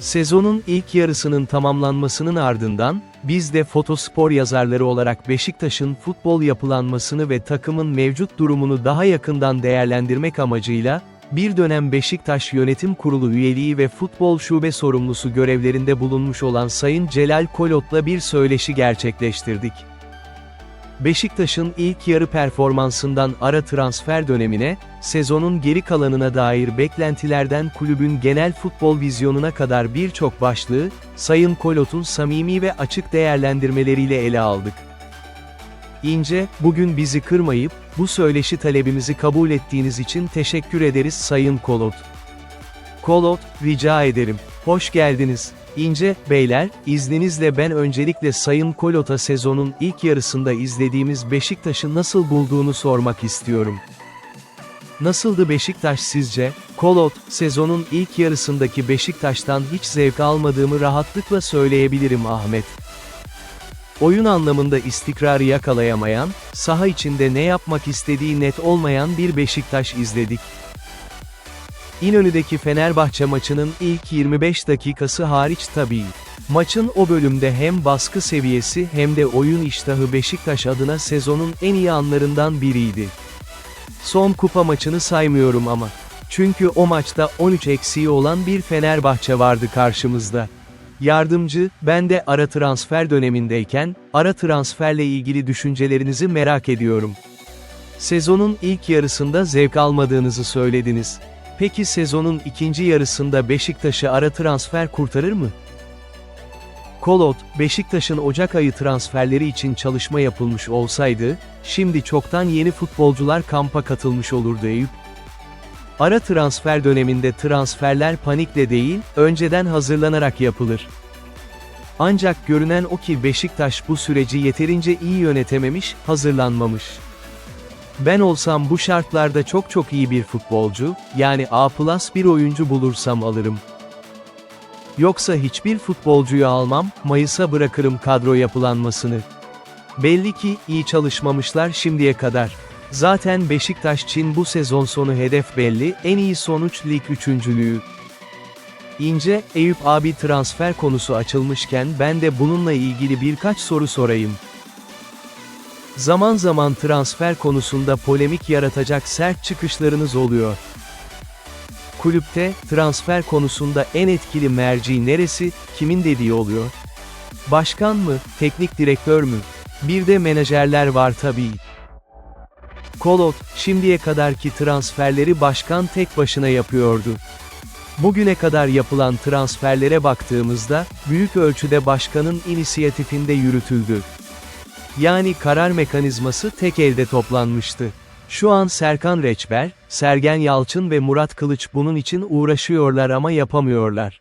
Sezonun ilk yarısının tamamlanmasının ardından, biz de fotospor yazarları olarak Beşiktaş'ın futbol yapılanmasını ve takımın mevcut durumunu daha yakından değerlendirmek amacıyla, bir dönem Beşiktaş Yönetim Kurulu üyeliği ve futbol şube sorumlusu görevlerinde bulunmuş olan Sayın Celal Kolot'la bir söyleşi gerçekleştirdik. Beşiktaş'ın ilk yarı performansından ara transfer dönemine, sezonun geri kalanına dair beklentilerden kulübün genel futbol vizyonuna kadar birçok başlığı, Sayın Kolot'un samimi ve açık değerlendirmeleriyle ele aldık. İnce, bugün bizi kırmayıp, bu söyleşi talebimizi kabul ettiğiniz için teşekkür ederiz Sayın Kolot. Kolot, rica ederim. Hoş geldiniz. İnce, beyler, izninizle ben öncelikle Sayın Kolot'a sezonun ilk yarısında izlediğimiz Beşiktaş'ı nasıl bulduğunu sormak istiyorum. Nasıldı Beşiktaş sizce? Kolot, sezonun ilk yarısındaki Beşiktaş'tan hiç zevk almadığımı rahatlıkla söyleyebilirim Ahmet. Oyun anlamında istikrarı yakalayamayan, saha içinde ne yapmak istediği net olmayan bir Beşiktaş izledik. İnönü'deki Fenerbahçe maçının ilk 25 dakikası hariç tabii. Maçın o bölümde hem baskı seviyesi hem de oyun iştahı Beşiktaş adına sezonun en iyi anlarından biriydi. Son kupa maçını saymıyorum ama. Çünkü o maçta 13 eksiği olan bir Fenerbahçe vardı karşımızda. Yardımcı, ben de ara transfer dönemindeyken, ara transferle ilgili düşüncelerinizi merak ediyorum. Sezonun ilk yarısında zevk almadığınızı söylediniz. Peki sezonun ikinci yarısında Beşiktaş'ı ara transfer kurtarır mı? Kolot, Beşiktaş'ın Ocak ayı transferleri için çalışma yapılmış olsaydı, şimdi çoktan yeni futbolcular kampa katılmış olurdu Eyüp. Ara transfer döneminde transferler panikle değil, önceden hazırlanarak yapılır. Ancak görünen o ki Beşiktaş bu süreci yeterince iyi yönetememiş, hazırlanmamış. Ben olsam bu şartlarda çok çok iyi bir futbolcu, yani A+ bir oyuncu bulursam alırım. Yoksa hiçbir futbolcuyu almam, Mayıs'a bırakırım kadro yapılanmasını. Belli ki, iyi çalışmamışlar şimdiye kadar. Zaten Beşiktaş için bu sezon sonu hedef belli, en iyi sonuç lig üçüncülüğü. İnce, Eyüp abi transfer konusu açılmışken ben de bununla ilgili birkaç soru sorayım. Zaman zaman transfer konusunda polemik yaratacak sert çıkışlarınız oluyor. Kulüpte, transfer konusunda en etkili merci neresi, kimin dediği oluyor? Başkan mı, teknik direktör mü? Bir de menajerler var tabii. Kolot, şimdiye kadarki transferleri başkan tek başına yapıyordu. Bugüne kadar yapılan transferlere baktığımızda, büyük ölçüde başkanın inisiyatifinde yürütüldü. Yani karar mekanizması tek elde toplanmıştı. Şu an Serkan Reçber, Sergen Yalçın ve Murat Kılıç bunun için uğraşıyorlar ama yapamıyorlar.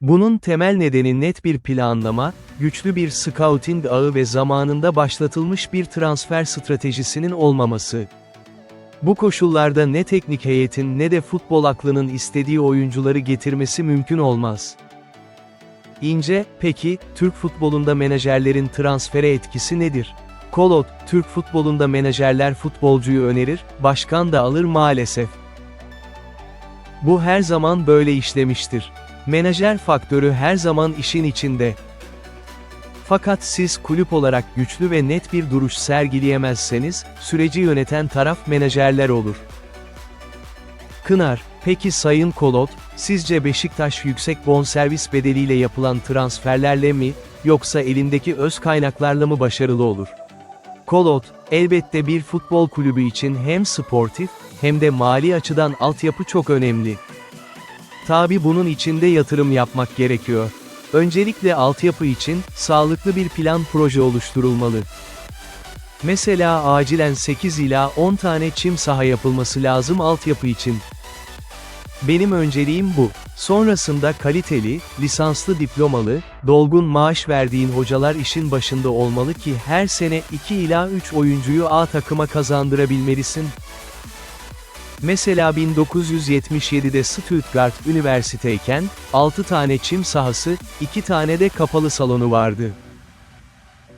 Bunun temel nedeni net bir planlama, güçlü bir scouting ağı ve zamanında başlatılmış bir transfer stratejisinin olmaması. Bu koşullarda ne teknik heyetin ne de futbol aklının istediği oyuncuları getirmesi mümkün olmaz. İnce, peki, Türk futbolunda menajerlerin transfere etkisi nedir? Kolot, Türk futbolunda menajerler futbolcuyu önerir, başkan da alır maalesef. Bu her zaman böyle işlemiştir. Menajer faktörü her zaman işin içinde. Fakat siz kulüp olarak güçlü ve net bir duruş sergileyemezseniz, süreci yöneten taraf menajerler olur. Kınar, peki Sayın Kolot, sizce Beşiktaş yüksek bonservis bedeliyle yapılan transferlerle mi, yoksa elindeki öz kaynaklarla mı başarılı olur? Kolot, elbette bir futbol kulübü için hem sportif, hem de mali açıdan altyapı çok önemli. Tabi bunun için de yatırım yapmak gerekiyor. Öncelikle altyapı için, sağlıklı bir plan proje oluşturulmalı. Mesela acilen 8 ila 10 tane çim saha yapılması lazım altyapı için. Benim önceliğim bu. Sonrasında kaliteli, lisanslı diplomalı, dolgun maaş verdiğin hocalar işin başında olmalı ki her sene 2 ila 3 oyuncuyu A takıma kazandırabilmelisin. Mesela 1977'de Stuttgart Üniversiteyken, 6 tane çim sahası, 2 tane de kapalı salonu vardı.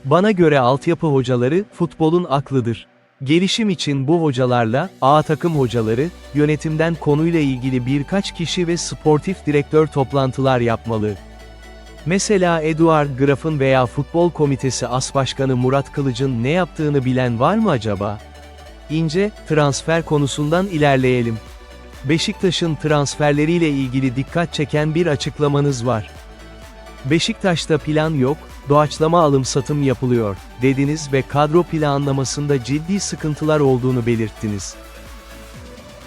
Bana göre altyapı hocaları, futbolun aklıdır. Gelişim için bu hocalarla, A takım hocaları, yönetimden konuyla ilgili birkaç kişi ve sportif direktör toplantılar yapmalı. Mesela Eduard Graf'ın veya Futbol Komitesi As Başkanı Murat Kılıç'ın ne yaptığını bilen var mı acaba? İnce, transfer konusundan ilerleyelim. Beşiktaş'ın transferleriyle ilgili dikkat çeken bir açıklamanız var. Beşiktaş'ta plan yok, doğaçlama alım satım yapılıyor, dediniz ve kadro planlamasında ciddi sıkıntılar olduğunu belirttiniz.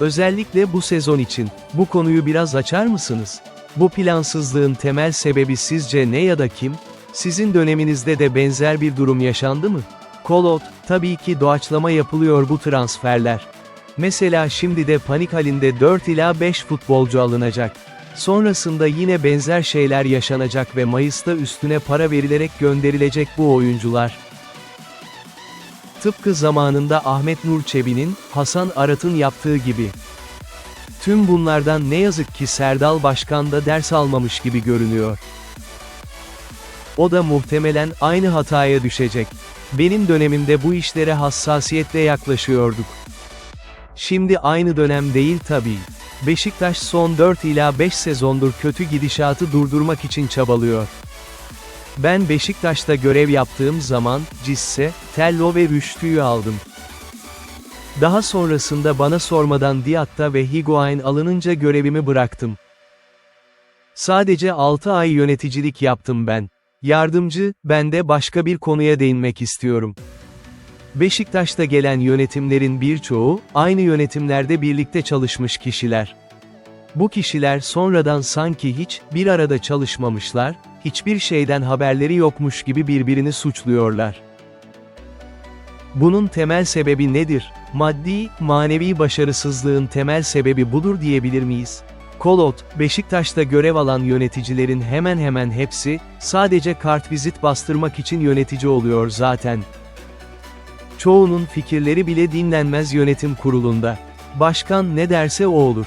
Özellikle bu sezon için, bu konuyu biraz açar mısınız? Bu plansızlığın temel sebebi sizce ne ya da kim? Sizin döneminizde de benzer bir durum yaşandı mı? Kolot, tabii ki doğaçlama yapılıyor bu transferler. Mesela şimdi de panik halinde 4 ila 5 futbolcu alınacak. Sonrasında yine benzer şeyler yaşanacak ve Mayıs'ta üstüne para verilerek gönderilecek bu oyuncular. Tıpkı zamanında Ahmet Nur Çebi'nin, Hasan Arat'ın yaptığı gibi. Tüm bunlardan ne yazık ki Serdal Başkan da ders almamış gibi görünüyor. O da muhtemelen aynı hataya düşecek. Benim dönemimde bu işlere hassasiyetle yaklaşıyorduk. Şimdi aynı dönem değil tabii. Beşiktaş son 4 ila 5 sezondur kötü gidişatı durdurmak için çabalıyor. Ben Beşiktaş'ta görev yaptığım zaman, Cisse, Tello ve Rüştü'yü aldım. Daha sonrasında bana sormadan Diatta ve Higuain alınınca görevimi bıraktım. Sadece 6 ay yöneticilik yaptım ben. Yardımcı, ben de başka bir konuya değinmek istiyorum. Beşiktaş'ta gelen yönetimlerin birçoğu, aynı yönetimlerde birlikte çalışmış kişiler. Bu kişiler sonradan sanki hiç, bir arada çalışmamışlar, hiçbir şeyden haberleri yokmuş gibi birbirini suçluyorlar. Bunun temel sebebi nedir? Maddi, manevi başarısızlığın temel sebebi budur diyebilir miyiz? Kolot, Beşiktaş'ta görev alan yöneticilerin hemen hemen hepsi, sadece kartvizit bastırmak için yönetici oluyor zaten. Çoğunun fikirleri bile dinlenmez yönetim kurulunda. Başkan ne derse o olur.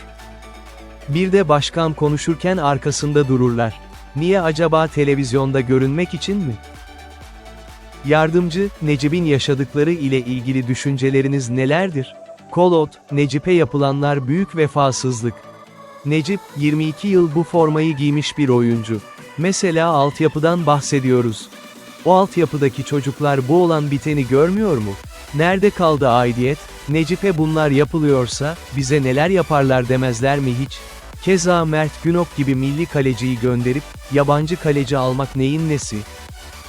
Bir de başkan konuşurken arkasında dururlar. Niye acaba televizyonda görünmek için mi? Yardımcı, Necip'in yaşadıkları ile ilgili düşünceleriniz nelerdir? Kolot, Necip'e yapılanlar büyük vefasızlık. Necip, 22 yıl bu formayı giymiş bir oyuncu. Mesela altyapıdan bahsediyoruz. O altyapıdaki çocuklar bu olan biteni görmüyor mu? Nerede kaldı aidiyet? Necip'e bunlar yapılıyorsa, bize neler yaparlar demezler mi hiç? Keza Mert Günok gibi milli kaleciyi gönderip, yabancı kaleci almak neyin nesi?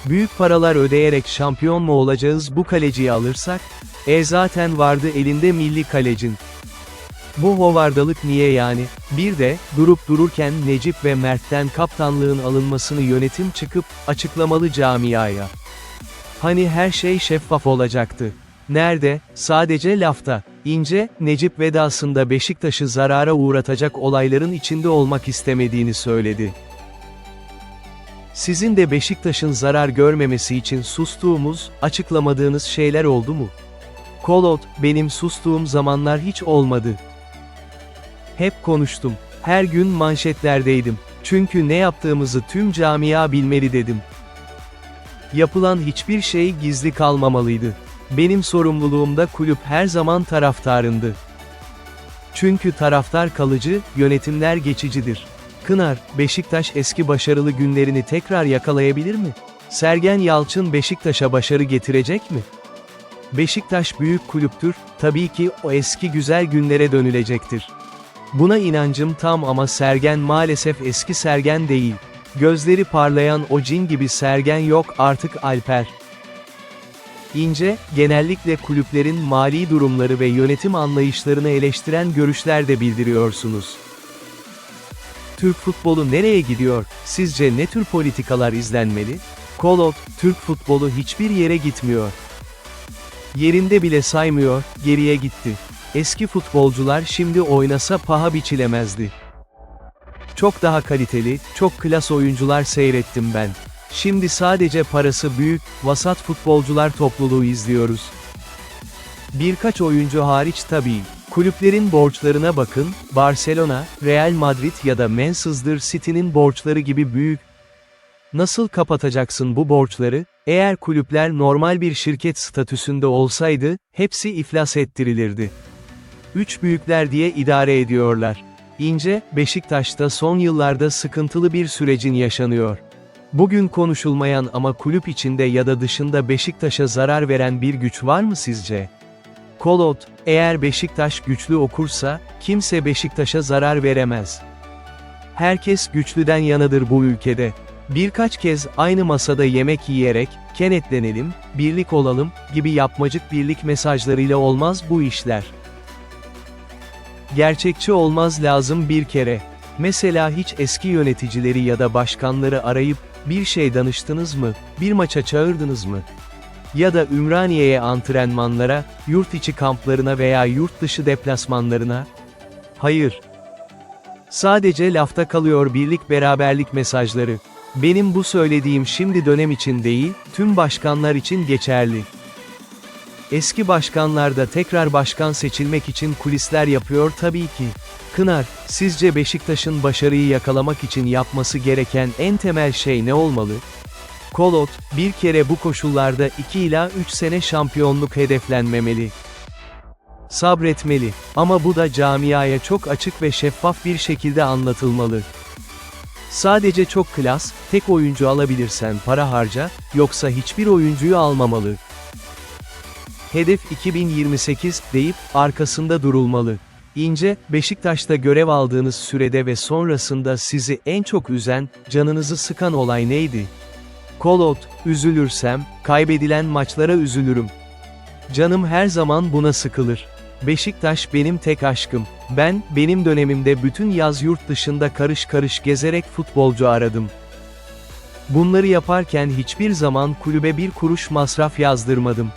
Büyük paralar ödeyerek şampiyon mu olacağız bu kaleciyi alırsak? E zaten vardı elinde milli kalecin. Bu hovardalık niye yani? Bir de, durup dururken Necip ve Mert'ten kaptanlığın alınmasını yönetim çıkıp, açıklamalı camiaya. Hani her şey şeffaf olacaktı. Nerede? Sadece lafta. İnce, Necip vedasında Beşiktaş'ı zarara uğratacak olayların içinde olmak istemediğini söyledi. Sizin de Beşiktaş'ın zarar görmemesi için sustuğumuz, açıklamadığınız şeyler oldu mu? Kolot, benim sustuğum zamanlar hiç olmadı. Hep konuştum. Her gün manşetlerdeydim. Çünkü ne yaptığımızı tüm camia bilmeli dedim. Yapılan hiçbir şey gizli kalmamalıydı. Benim sorumluluğumda kulüp her zaman taraftarındı. Çünkü taraftar kalıcı, yönetimler geçicidir. Kınar, Beşiktaş eski başarılı günlerini tekrar yakalayabilir mi? Sergen Yalçın Beşiktaş'a başarı getirecek mi? Beşiktaş büyük kulüptür, tabii ki o eski güzel günlere dönülecektir. Buna inancım tam ama Sergen maalesef eski Sergen değil. Gözleri parlayan o cin gibi Sergen yok artık Alper. İnce, genellikle kulüplerin mali durumları ve yönetim anlayışlarını eleştiren görüşler de bildiriyorsunuz. Türk futbolu nereye gidiyor? Sizce ne tür politikalar izlenmeli? Kolot, Türk futbolu hiçbir yere gitmiyor. Yerinde bile saymıyor, geriye gitti. Eski futbolcular şimdi oynasa paha biçilemezdi. Çok daha kaliteli, çok klas oyuncular seyrettim ben. Şimdi sadece parası büyük, vasat futbolcular topluluğu izliyoruz. Birkaç oyuncu hariç tabii. Kulüplerin borçlarına bakın, Barcelona, Real Madrid ya da Manchester City'nin borçları gibi büyük. Nasıl kapatacaksın bu borçları? Eğer kulüpler normal bir şirket statüsünde olsaydı, hepsi iflas ettirilirdi. Üç büyükler diye idare ediyorlar. İnce, Beşiktaş'ta son yıllarda sıkıntılı bir sürecin yaşanıyor. Bugün konuşulmayan ama kulüp içinde ya da dışında Beşiktaş'a zarar veren bir güç var mı sizce? Kolot, eğer Beşiktaş güçlü okursa, kimse Beşiktaş'a zarar veremez. Herkes güçlüden yanadır bu ülkede. Birkaç kez aynı masada yemek yiyerek, kenetlenelim, birlik olalım, gibi yapmacık birlik mesajlarıyla olmaz bu işler. Gerçekçi olmaz lazım bir kere. Mesela hiç eski yöneticileri ya da başkanları arayıp, bir şey danıştınız mı, bir maça çağırdınız mı? Ya da Ümraniye'ye antrenmanlara, yurt içi kamplarına veya yurt dışı deplasmanlarına? Hayır. Sadece lafta kalıyor birlik beraberlik mesajları. Benim bu söylediğim şimdi dönem için değil, tüm başkanlar için geçerli. Eski başkanlar da tekrar başkan seçilmek için kulisler yapıyor tabii ki. Kınar, sizce Beşiktaş'ın başarıyı yakalamak için yapması gereken en temel şey ne olmalı? Kolot, bir kere bu koşullarda 2 ila 3 sene şampiyonluk hedeflenmemeli. Sabretmeli. Ama bu da camiaya çok açık ve şeffaf bir şekilde anlatılmalı. Sadece çok klas, tek oyuncu alabilirsen para harca, yoksa hiçbir oyuncuyu almamalı. Hedef 2028 deyip arkasında durulmalı. İnce, Beşiktaş'ta görev aldığınız sürede ve sonrasında sizi en çok üzen, canınızı sıkan olay neydi? Kolot, üzülürsem, kaybedilen maçlara üzülürüm. Canım her zaman buna sıkılır. Beşiktaş benim tek aşkım. Ben, benim dönemimde bütün yaz yurt dışında karış karış gezerek futbolcu aradım. Bunları yaparken hiçbir zaman kulübe bir kuruş masraf yazdırmadım.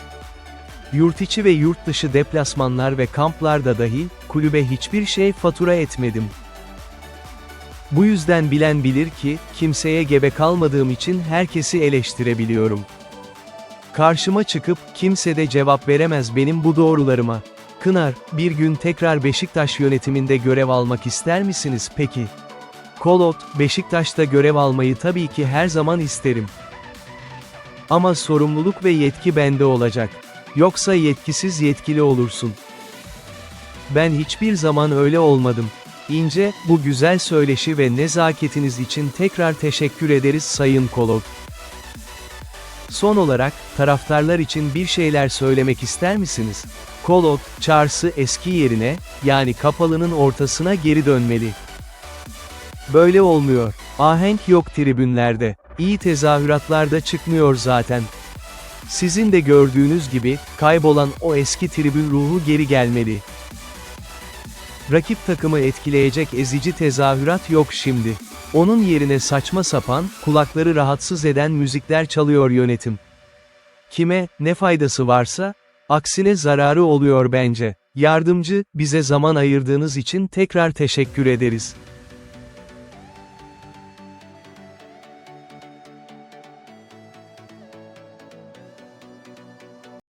Yurt içi ve yurt dışı deplasmanlar ve kamplarda dahil, kulübe hiçbir şey fatura etmedim. Bu yüzden bilen bilir ki, kimseye gebe kalmadığım için herkesi eleştirebiliyorum. Karşıma çıkıp, kimse de cevap veremez benim bu doğrularıma. Kınar, bir gün tekrar Beşiktaş yönetiminde görev almak ister misiniz peki? Kolot, Beşiktaş'ta görev almayı tabii ki her zaman isterim. Ama sorumluluk ve yetki bende olacak. Yoksa yetkisiz yetkili olursun. Ben hiçbir zaman öyle olmadım. İnce, bu güzel söyleşi ve nezaketiniz için tekrar teşekkür ederiz Sayın Kolot. Son olarak, taraftarlar için bir şeyler söylemek ister misiniz? Kolot, Charles'ı eski yerine, yani kapalının ortasına geri dönmeli. Böyle olmuyor. Ahenk yok tribünlerde. İyi tezahüratlar da çıkmıyor zaten. Sizin de gördüğünüz gibi, kaybolan o eski tribün ruhu geri gelmeli. Rakip takımı etkileyecek ezici tezahürat yok şimdi. Onun yerine saçma sapan, kulakları rahatsız eden müzikler çalıyor yönetim. Kime, ne faydası varsa, aksine zararı oluyor bence. Yardımcı, bize zaman ayırdığınız için tekrar teşekkür ederiz.